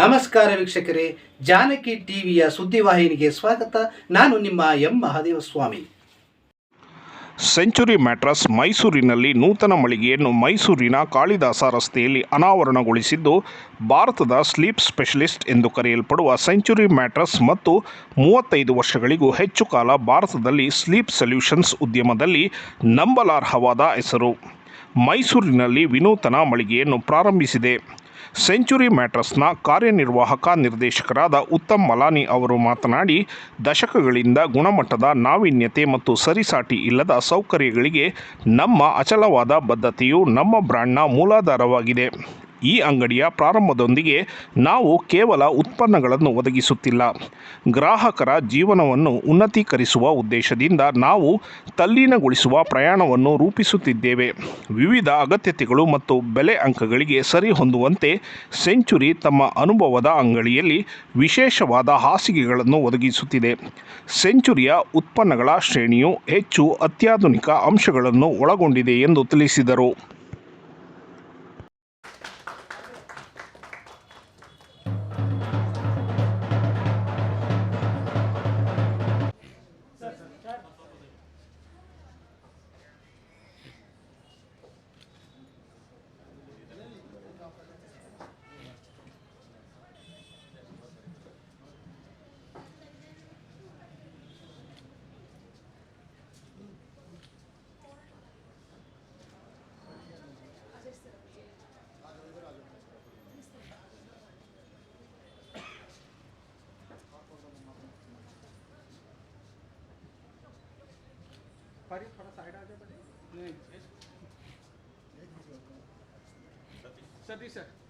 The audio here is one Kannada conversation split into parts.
ನಮಸ್ಕಾರ ವೀಕ್ಷಕರೇ, ಜಾನಕಿ ಟಿವಿಯ ಸುದ್ದಿವಾಹಿನಿಗೆ ಸ್ವಾಗತ. ನಾನು ನಿಮ್ಮ M. Mahadeva Swamy century mattress ಮೈಸೂರಿನಲ್ಲಿ ನೂತನ ಮಳಿಗೆಯನ್ನು ಮೈಸೂರಿನ ಕಾಳಿದಾಸ ರಸ್ತೆಯಲ್ಲಿ ಅನಾವರಣಗೊಳಿಸಿದ್ದು, ಭಾರತದ ಸ್ಲೀಪ್ ಸ್ಪೆಷಲಿಸ್ಟ್ ಎಂದು ಕರೆಯಲ್ಪಡುವ ಸೆಂಚುರಿ ಮ್ಯಾಟ್ರಸ್ ಮತ್ತು ಮೂವತ್ತೈದು ವರ್ಷಗಳಿಗೂ ಹೆಚ್ಚು ಕಾಲ ಭಾರತದಲ್ಲಿ ಸ್ಲೀಪ್ ಸೊಲ್ಯೂಷನ್ಸ್ ಉದ್ಯಮದಲ್ಲಿ ನಂಬಲಾರ್ಹವಾದ ಹೆಸರು. ಮೈಸೂರಿನಲ್ಲಿ ವಿನೂತನ ಮಳಿಗೆಯನ್ನು ಪ್ರಾರಂಭಿಸಿದೆ. ಸೆಂಚುರಿ ಮ್ಯಾಟ್ರಸ್ನ ಕಾರ್ಯನಿರ್ವಾಹಕ ನಿರ್ದೇಶಕರಾದ ಉತ್ತಮ್ ಮಲಾನಿ ಅವರು ಮಾತನಾಡಿ, ದಶಕಗಳಿಂದ ಗುಣಮಟ್ಟದ ನಾವೀನ್ಯತೆ ಮತ್ತು ಸರಿಸಾಟಿ ಇಲ್ಲದ ಸೌಕರ್ಯಗಳಿಗೆ ನಮ್ಮ ಅಚಲವಾದ ಬದ್ಧತೆಯು ನಮ್ಮ ಬ್ರ್ಯಾಂಡ್ನ ಮೂಲಾಧಾರವಾಗಿದೆ. ಈ ಅಂಗಡಿಯ ಪ್ರಾರಂಭದೊಂದಿಗೆ ನಾವು ಕೇವಲ ಉತ್ಪನ್ನಗಳನ್ನು ಒದಗಿಸುತ್ತಿಲ್ಲ. ಗ್ರಾಹಕರ ಜೀವನವನ್ನು ಉನ್ನತೀಕರಿಸುವ ಉದ್ದೇಶದಿಂದ ನಾವು ತಲ್ಲೀನಗೊಳಿಸುವ ಪ್ರಯಾಣವನ್ನು ರೂಪಿಸುತ್ತಿದ್ದೇವೆ. ವಿವಿಧ ಅಗತ್ಯತೆಗಳು ಮತ್ತು ಬೆಲೆ ಅಂಕಗಳಿಗೆ ಸರಿಹೊಂದುವಂತೆ ಸೆಂಚುರಿ ತಮ್ಮ ಅನುಭವದ ಅಂಗಡಿಯಲ್ಲಿ ವಿಶೇಷವಾದ ಹಾಸಿಗೆಗಳನ್ನು ಒದಗಿಸುತ್ತಿದೆ. ಸೆಂಚುರಿಯ ಉತ್ಪನ್ನಗಳ ಶ್ರೇಣಿಯು ಹೆಚ್ಚು ಅತ್ಯಾಧುನಿಕ ಅಂಶಗಳನ್ನು ಒಳಗೊಂಡಿದೆ ಎಂದು ತಿಳಿಸಿದರು. फरी थोड़ा साइड आ जाओ नहीं। Satish sir.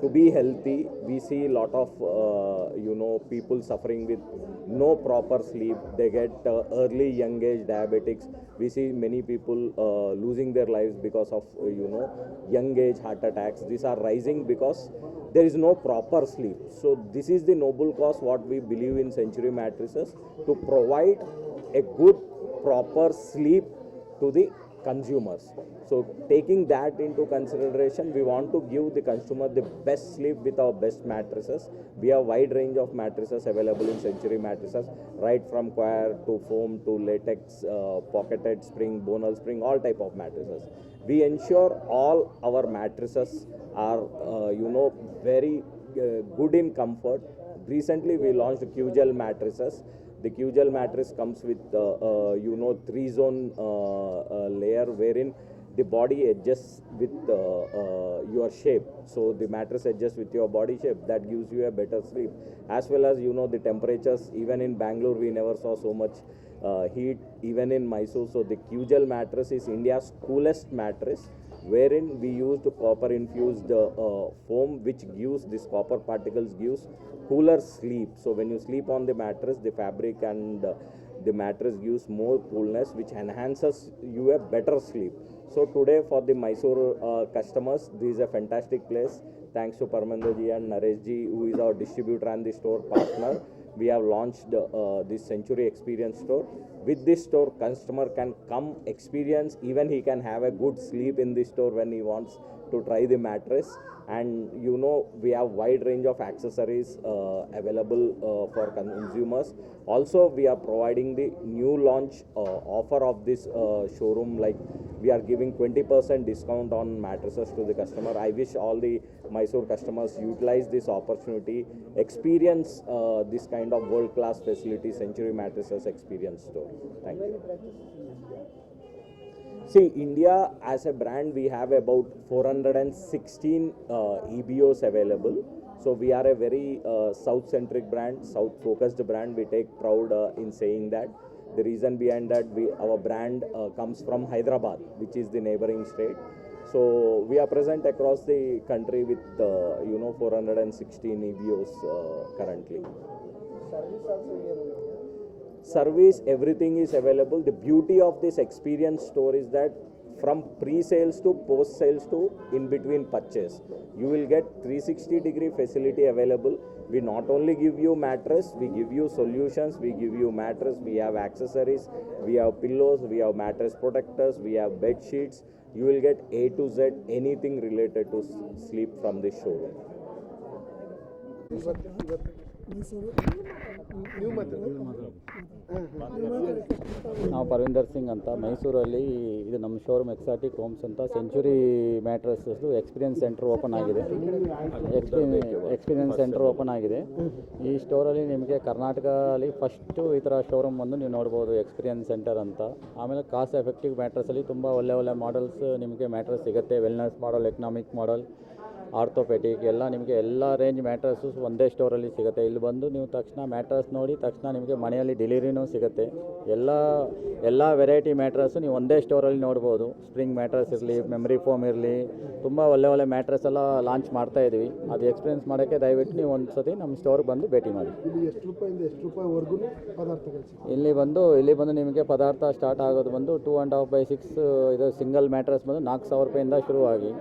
To be healthy we see a lot of uh, you know people suffering with no proper sleep. They get uh, early young age diabetics. We see many people uh, losing their lives because of uh, you know young age heart attacks. These are rising because there is no proper sleep. So this is the noble cause what we believe in century mattresses to provide a good proper sleep to the consumers. So, taking that into consideration, we want to give the consumer the best sleep with our best mattresses. We have wide range of mattresses available in Century mattresses, right from coir to foam to latex, uh, pocketed spring, bonal spring, all type of mattresses. We ensure all our mattresses are, uh, you know, very uh, good in comfort. Recently, we launched Q-Gel mattresses the Q-gel mattress comes with uh, uh, you know three zone uh, layer wherein the body adjusts with your shape. So the mattress adjusts with your body shape. That gives you a better sleep. As well as you know the temperatures. Even in bangalore we never saw so much uh, heat even in mysore so the Q-gel mattress is india's coolest mattress wherein we used copper infused uh, uh, foam which gives this copper particles gives cooler sleep. So when you sleep on the mattress the fabric and uh, the mattress gives more coolness which enhances you a better sleep. So today for the mysore uh, customers this is a fantastic place. Thanks to parmandaji and nareshji who is our distributor and the store partner we have launched uh, this century experience store. With this store customer can come experience even he can have a good sleep in this store when he wants to try the mattress. And you know we have wide range of accessories uh, available uh, for consumers. Also we are providing the new launch uh, offer of this uh, showroom like we are giving 20% discount on mattresses to the customer i wish all the mysore customers utilize this opportunity experience uh, this kind of world class facility century mattresses experience store thank you See, India as a brand, we have about 416 uh, EBOs available. So we are a very uh, south-centric brand, south-focused brand. We take proud uh, in saying that. The reason behind that, we our brand uh, comes from Hyderabad, which is the neighboring state. So we are present across the country with uh, you know 416 EBOs uh, currently. service everything is available the beauty of this experience store is that from pre-sales to post-sales to in between purchase. You will get 360 degree facility available. We not only give you mattress we give you solutions we give you mattress we have accessories we have pillows we have mattress protectors we have bed sheets. You will get a to z anything related to sleep from this showroom ನಾವು ಪರವಿಂದರ್ ಸಿಂಗ್ ಅಂತ. ಮೈಸೂರಲ್ಲಿ ಇದು ನಮ್ಮ ಶೋರೂಮ್ ಎಕ್ಸಾಟಿಕ್ ಹೋಮ್ಸ್ ಅಂತ. Century mattress experience centre open ಆಗಿದೆ. ಎಕ್ಸ್ಪೀರಿಯನ್ಸ್ ಸೆಂಟರ್ ಓಪನ್ ಆಗಿದೆ. ಈ ಸ್ಟೋರಲ್ಲಿ ನಿಮಗೆ ಕರ್ನಾಟಕದಲ್ಲಿ ಫಸ್ಟು ಈ ಥರ ಶೋರೂಮ್ ಬಂದು ನೀವು ನೋಡ್ಬೋದು ಎಕ್ಸ್ಪೀರಿಯನ್ಸ್ ಸೆಂಟರ್ ಅಂತ. ಆಮೇಲೆ ಕಾಸ್ಟ್ ಎಫೆಕ್ಟಿವ್ ಮ್ಯಾಟ್ರಸಲ್ಲಿ ತುಂಬ ಒಳ್ಳೆ ಒಳ್ಳೆ ಮಾಡಲ್ಸ್ ನಿಮಗೆ ಮ್ಯಾಟ್ರಸ್ ಸಿಗುತ್ತೆ. Wellness model economic model orthopaedic ಎಲ್ಲ ನಿಮಗೆ ಎಲ್ಲ ರೇಂಜ್ ಮ್ಯಾಟ್ರಸ್ಸು ಒಂದೇ ಸ್ಟೋರಲ್ಲಿ ಸಿಗುತ್ತೆ. ಇಲ್ಲಿ ಬಂದು ನೀವು ತಕ್ಷಣ ಮ್ಯಾಟ್ರಸ್ ನೋಡಿ ತಕ್ಷಣ ನಿಮಗೆ ಮನೆಯಲ್ಲಿ ಡೆಲಿವರಿನೂ ಸಿಗುತ್ತೆ. ಎಲ್ಲ ಎಲ್ಲ ವೆರೈಟಿ ಮ್ಯಾಟ್ರಸ್ಸು ನೀವು ಒಂದೇ ಸ್ಟೋರಲ್ಲಿ ನೋಡ್ಬೋದು. ಸ್ಪ್ರಿಂಗ್ ಮ್ಯಾಟ್ರಸ್ ಇರಲಿ ಮೆಮ್ರಿ ಫೋಮ್ ಇರಲಿ ತುಂಬ ಒಳ್ಳೆ ಒಳ್ಳೆ ಮ್ಯಾಟ್ರಸ್ ಎಲ್ಲ ಲಾಂಚ್ ಮಾಡ್ತಾ ಇದ್ದೀವಿ ಅದು ಎಕ್ಸ್ಪೀರಿಯನ್ಸ್ ಮಾಡೋಕ್ಕೆ ದಯವಿಟ್ಟು ನೀವು ಒಂದು ಸತಿ ನಮ್ಮ ಸ್ಟೋರ್ಗೆ ಬಂದು ಭೇಟಿ ಮಾಡಿ. ಇಲ್ಲಿ ಎಷ್ಟು ರೂಪಾಯಿಂದ ಎಷ್ಟು ರೂಪಾಯಿವರೆಗೂ ಪದಾರ್ಥಗಳು ಸಿಗ್ತವೆ ಇಲ್ಲಿ ಬಂದು ಇಲ್ಲಿ ಬಂದು ನಿಮಗೆ ಪದಾರ್ಥ ಸ್ಟಾರ್ಟ್ ಆಗೋದು ಬಂದು two and half by six ಇದು ಸಿಂಗಲ್ ಮ್ಯಾಟ್ರಸ್ ಬಂದು ನಾಲ್ಕು ಸಾವಿರ ರೂಪಾಯಿಂದ ಶುರುವಾಗಿ.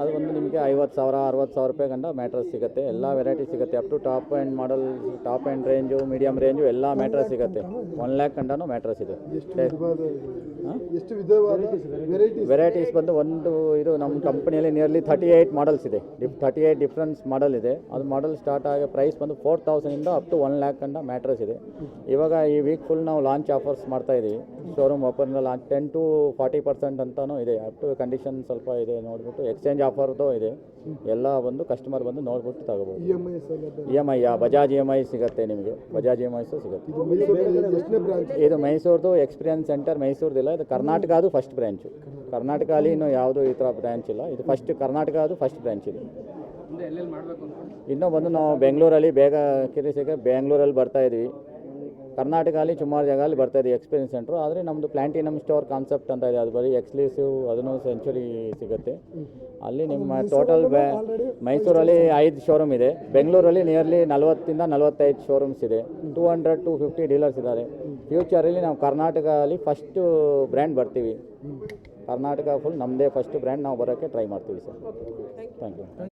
ಅದು ಬಂದು ನಿಮಗೆ ಐವತ್ತು ಸಾವಿರ, ಅರವತ್ತು ಸಾವಿರ ರೂಪಾಯಿ ಗಂಡ ಮ್ಯಾಟ್ರಸ್ ಸಿಗುತ್ತೆ. ಎಲ್ಲ ವೆರೈಟಿ ಸಿಗುತ್ತೆ. Up to top and model top and range medium range ಎಲ್ಲ ಮ್ಯಾಟ್ರಸ್ ಸಿಗುತ್ತೆ. ಒನ್ ಲ್ಯಾಕ್ ಗಂಟನೂ ಮ್ಯಾಟ್ರಸ್ ಇದೆ. ಎಷ್ಟು ವಿಧವಾದ ವೆರೈಟೀಸ್ ಬಂದು ಒಂದು ಇದು ನಮ್ಮ ಕಂಪನಿಯಲ್ಲಿ ನಿಯರ್ಲಿ ಥರ್ಟಿ ಏಯ್ಟ್ ಮಾಡಲ್ಸ್ ಇದೆ. ಡಿಫ್ ಥರ್ಟಿ ಏಯ್ಟ್ ಡಿಫ್ರೆನ್ಸ್ ಮಾಡಲ್ ಇದೆ. ಅದು ಮಾಡಲ್ ಸ್ಟಾರ್ಟ್ ಆಗಿ ಪ್ರೈಸ್ ಬಂದು ಫೋರ್ ತೌಸಂಡಿಂದ ಅಪ್ ಟು ಒನ್ ಲ್ಯಾಕ್ ಅಂತ ಮ್ಯಾಟ್ರಸ್ ಇದೆ. ಇವಾಗ ಈ ವೀಕ್ ಫುಲ್ ನಾವು ಲಾಂಚ್ ಆಫರ್ಸ್ ಮಾಡ್ತಾ ಇದ್ದೀವಿ showroom open launch ten to forty percent ಅಂತಲೂ ಇದೆ. ಅಪ್ ಟು ಕಂಡೀಷನ್ ಸ್ವಲ್ಪ ಇದೆ ನೋಡ್ಬಿಟ್ಟು ಎಕ್ಸ್ಚೇಂಜ್ ಆಫರ್ದು ಇದೆ. ಎಲ್ಲ ಬಂದು ಕಸ್ಟಮರ್ ಬಂದು ನೋಡ್ಬಿಟ್ಟು ತಗೋಬೋದು. E M I M I Bajaj E M I ಸಿಗುತ್ತೆ ನಿಮಗೆ. ಬಜಾಜ್ ಇ ಎಂ ಐಸು ಸಿಗುತ್ತೆ. ಇದು ಇದು ಮೈಸೂರ್ದು ಎಕ್ಸ್ಪೀರಿಯನ್ಸ್ ಸೆಂಟರ್ ಮೈಸೂರ್ದಿಲ್ಲ ಇದು ಕರ್ನಾಟಕದು ಫಸ್ಟ್ ಬ್ರ್ಯಾಂಚು ಕರ್ನಾಟಕದಲ್ಲಿ ಇನ್ನೂ ಯಾವುದೂ ಈ ಥರ ಬ್ರ್ಯಾಂಚ್ ಇಲ್ಲ. ಇದು ಫಸ್ಟ್ ಕರ್ನಾಟಕ ಅದು ಫಸ್ಟ್ ಬ್ರ್ಯಾಂಚ್ ಇದು. ಇನ್ನೂ ಬಂದು ನಾವು ಬೆಂಗಳೂರಲ್ಲಿ ಬೇಗ ಕಿರಿಸಿಗೆ ಬೆಂಗಳೂರಲ್ಲಿ ಬರ್ತಾ ಇದ್ವಿ. ಕರ್ನಾಟಕದಲ್ಲಿ ಸುಮಾರು ಜಾಗದಲ್ಲಿ ಬರ್ತಾ ಇದೆ ಎಕ್ಸ್ಪೀರಿಯನ್ಸ್ ಸೆಂಟ್ರು ಆದರೆ ನಮ್ಮದು ಪ್ಲಾಂಟಿನಮ್ ಸ್ಟೋರ್ ಕಾನ್ಸೆಪ್ಟ್ ಅಂತ ಇದೆ. ಅದು ಬರೀ ಎಕ್ಸ್ಕ್ಲೂಸಿವ್ ಅದನ್ನು ಸೆಂಚುರಿ ಸಿಗುತ್ತೆ. ಅಲ್ಲಿ ನಿಮ್ಮ ಟೋಟಲ್ ಬ್ಯಾ ಮೈಸೂರಲ್ಲಿ ಐದು ಶೋರೂಮ್ ಇದೆ. ಬೆಂಗಳೂರಲ್ಲಿ ನಿಯರ್ಲಿ ನಲವತ್ತಿಂದ ನಲವತ್ತೈದು ಶೋರೂಮ್ಸ್ ಇದೆ. Two hundred to fifty dealers ಇದ್ದಾರೆ. ಫ್ಯೂಚರಲ್ಲಿ ನಾವು ಕರ್ನಾಟಕದಲ್ಲಿ ಫಸ್ಟು ಬ್ರ್ಯಾಂಡ್ ಬರ್ತೀವಿ. ಕರ್ನಾಟಕ ಫುಲ್ ನಮ್ಮದೇ ಫಸ್ಟ್ ಬ್ರ್ಯಾಂಡ್ ನಾವು ಬರೋಕ್ಕೆ ಟ್ರೈ ಮಾಡ್ತೀವಿ ಸರ್. Thank you